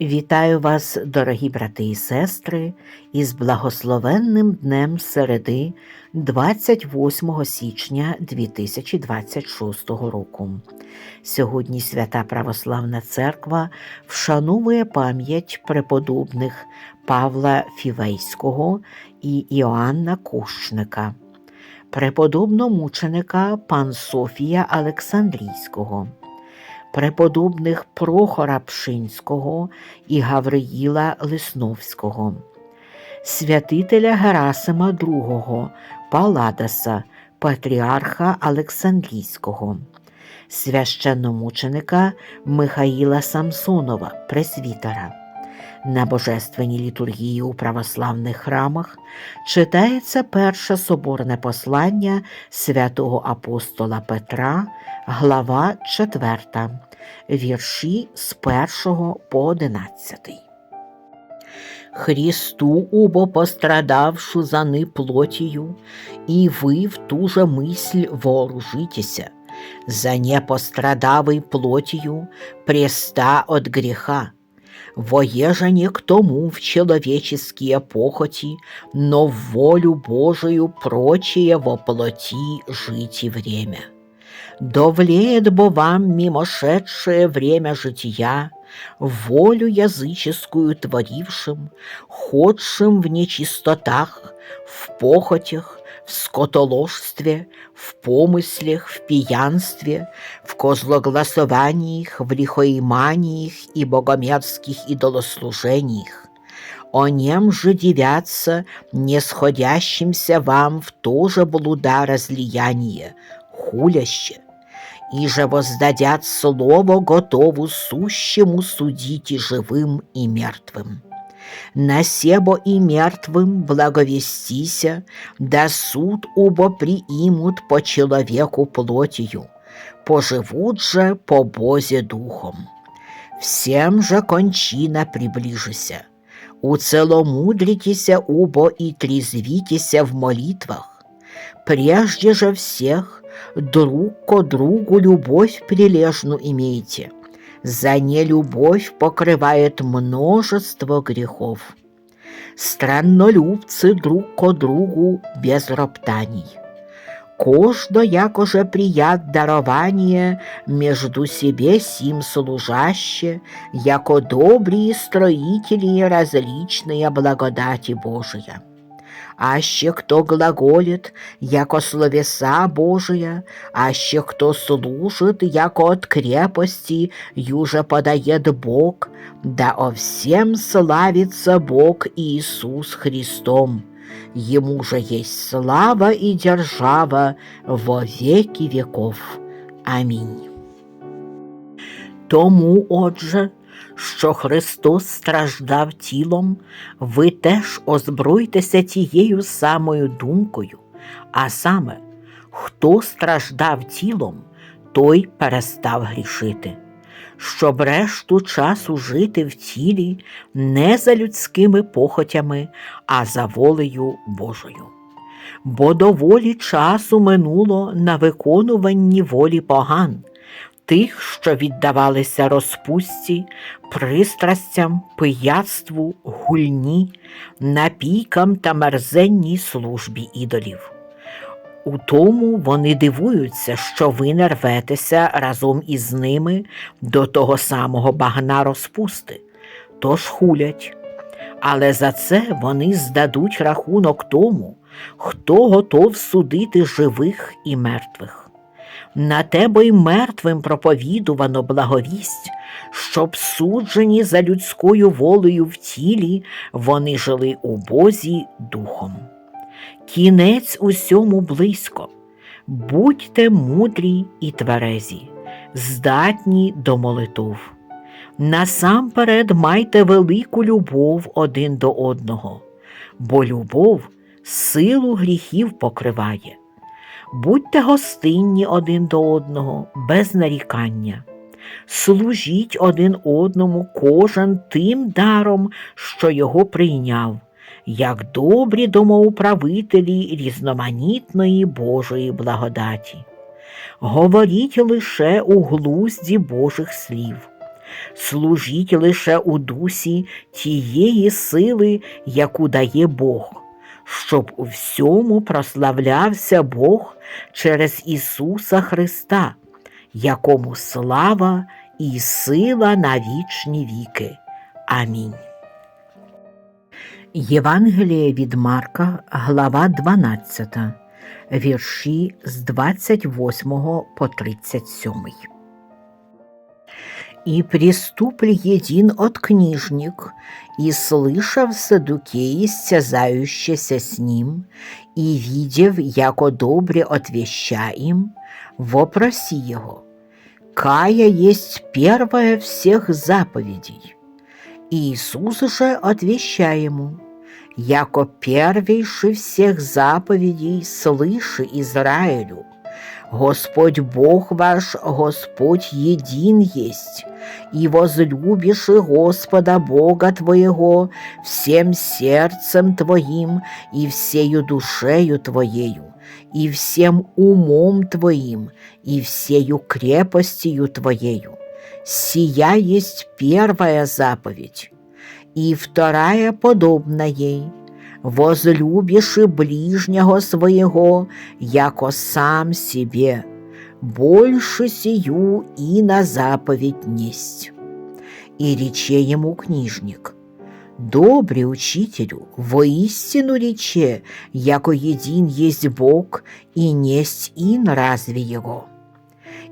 Вітаю вас, дорогі брати і сестри, із благословенним днем середи 28 січня 2026 року. Сьогодні Свята Православна Церква вшановує пам'ять преподобних Павла Фівейського і Іоанна Кущника, преподобно-мученика пан Софія Олександрійського преподобних Прохора Пшинського і Гавриїла Лисновського, святителя Герасима II Паладаса, патріарха Олександрійського, священномученика Михаїла Самсонова, пресвітера. На божественній літургії у православних храмах читається перше соборне послання святого апостола Петра, глава 4, вірші з 1 по 11. Христу убо пострадавшу за ни плотію, и вы в ту же мысль вооружитеся, за непострадавой плотью преста от греха, воеже не к тому в человеческие похоти, но в волю Божию прочее во плоти жить и время. Довлеет бо вам мимошедшее время жития, волю языческую творившим, ходшим в нечистотах, в похотях, в скотоложстве, в помыслях, в пьянстве, в козлогласованиях, в лихоиманиях и богомерзких идолослужениях. О нем же девятся, не сходящимся вам в то же блуда разлияние, хуляще, и же воздадят слово готову сущему судить и живым, и мертвым. На себо и мертвым благовестися, да суд убо приимут по человеку плотью, поживут же по Бозе духом. Всем же кончина приближися, уцеломудритеся убо и трезвитеся в молитвах, прежде же всех друг ко другу любовь прилежну имейте. За нелюбовь покрывает множество грехов. Страннолюбцы друг ко другу без роптаний. Кожно якоже прият дарование между себе сим служаще, яко добрые строители различные благодати Божия аще кто глаголит, яко словеса Божия, аще кто служит, яко от крепости юже подает Бог, да о всем славится Бог Иисус Христом. Ему же есть слава и держава во веки веков. Амінь. Тому, отже, що Христос страждав тілом, ви теж озбройтеся тією самою думкою, а саме, хто страждав тілом, той перестав грішити, щоб решту часу жити в тілі не за людськими похотями, а за волею Божою. Бо доволі часу минуло на виконуванні волі поган тих, що віддавалися розпусті, пристрастям, пияцтву, гульні, напійкам та мерзенній службі ідолів. У тому вони дивуються, що ви не рветеся разом із ними до того самого багна розпусти, тож хулять. Але за це вони здадуть рахунок тому, хто готов судити живих і мертвих. На тебе й мертвим проповідувано благовість, щоб суджені за людською волею в тілі вони жили у Бозі духом. Кінець усьому близько, будьте мудрі і тверезі, здатні до молитов. Насамперед майте велику любов один до одного, бо любов силу гріхів покриває. Будьте гостинні один до одного, без нарікання. Служіть один одному кожен тим даром, що його прийняв, як добрі домоуправителі різноманітної Божої благодаті. Говоріть лише у глузді Божих слів, служіть лише у дусі тієї сили, яку дає Бог, щоб у всьому прославлявся Бог через Ісуса Христа, якому слава і сила на вічні віки. Амінь. Євангеліє від Марка, глава 12, вірші з 28 по 37. И приступли един от книжник, и слышав Садукеи, стязающийся с ним, и видев, яко добре отвеща им, вопроси его, «Кая есть первая всех заповедей?» Иисус же отвеща ему, «Яко первейший всех заповедей слыши Израилю, Господь Бог ваш, Господь един есть, и возлюбишь и Господа Бога твоего всем сердцем твоим и всею душею твоею, и всем умом твоим, и всею крепостью твоею. Сия есть первая заповедь, и вторая подобна ей – возлюбишь и ближнего своего, яко сам себе, больше сию и на заповедь несть. И рече ему книжник, Добрый учителю, воистину рече, яко един есть Бог, и несть ин разве его.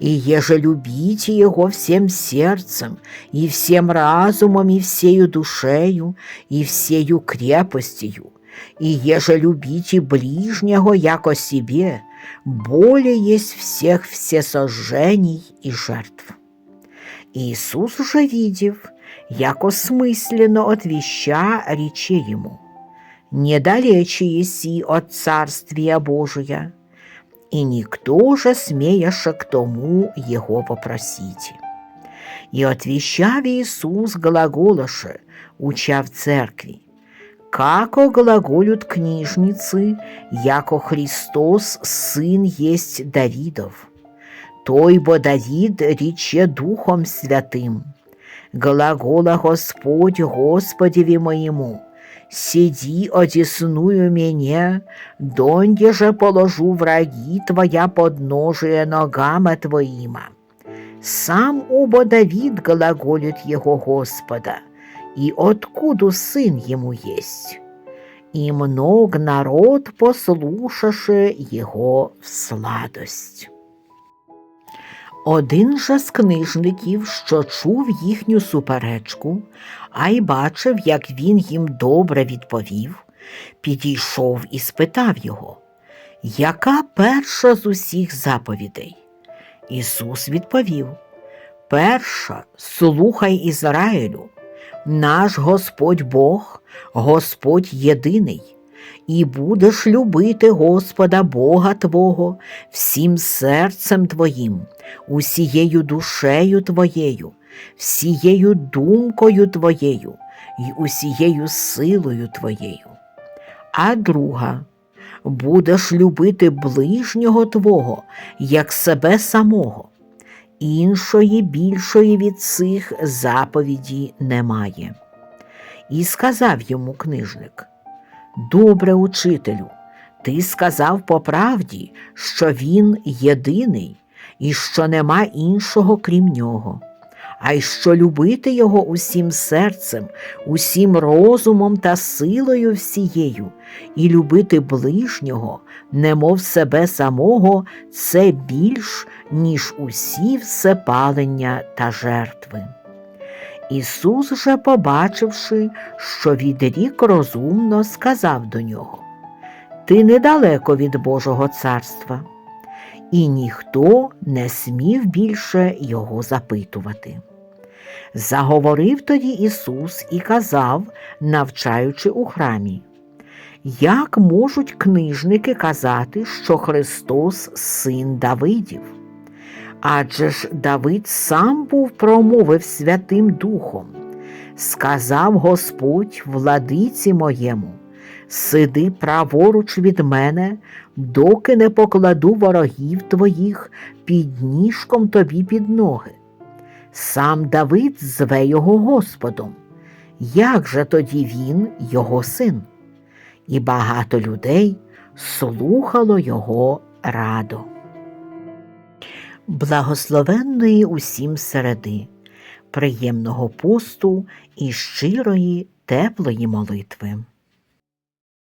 И еже любите Его всем сердцем, и всем разумом, и всею душею, и всею крепостью, и еже любите ближнего, яко себе, более есть всех всесожжений и жертв. Иисус уже видев, яко смысленно отвеща рече ему, «Недалече еси от Царствия Божия, и никто же смеяше к тому его попросите». И отвещав Иисус глаголоше, уча в церкви, како глаголют книжницы, яко Христос сын есть Давидов. Той бо Давид рече Духом Святым. Глагола Господь Господеве моему, сиди одесную меня, донде же положу враги твоя подножие ногама твоима. Сам убо Давид глаголит его Господа – и откуда сын ему есть. И много народ, послушаше його в сладость. Один же з книжників, що чув їхню суперечку, а й бачив, як він їм добре відповів, підійшов і спитав його, яка перша з усіх заповідей? Ісус відповів: Перша, слухай Ізраїлю, наш Господь Бог, Господь єдиний, і будеш любити Господа Бога Твого всім серцем Твоїм, усією душею Твоєю, всією думкою Твоєю і усією силою Твоєю. А друга будеш любити ближнього Твого, як себе самого іншої більшої від цих заповіді немає. І сказав йому книжник Добре, учителю, ти сказав по правді, що він єдиний і що нема іншого крім нього, а й що любити його усім серцем, усім розумом та силою всією, і любити ближнього, немов себе самого, це більш, ніж усі всепалення та жертви. Ісус же, побачивши, що відрік розумно, сказав до нього Ти недалеко від Божого царства, і ніхто не смів більше його запитувати. Заговорив тоді Ісус і казав, навчаючи у храмі, як можуть книжники казати, що Христос син Давидів? Адже ж Давид сам був промовив Святим Духом, сказав Господь владиці моєму, сиди праворуч від мене, доки не покладу ворогів твоїх під ніжком тобі під ноги. Сам Давид зве його Господом. Як же тоді він його син? І багато людей слухало його радо. Благословенної усім середи, приємного посту і щирої теплої молитви.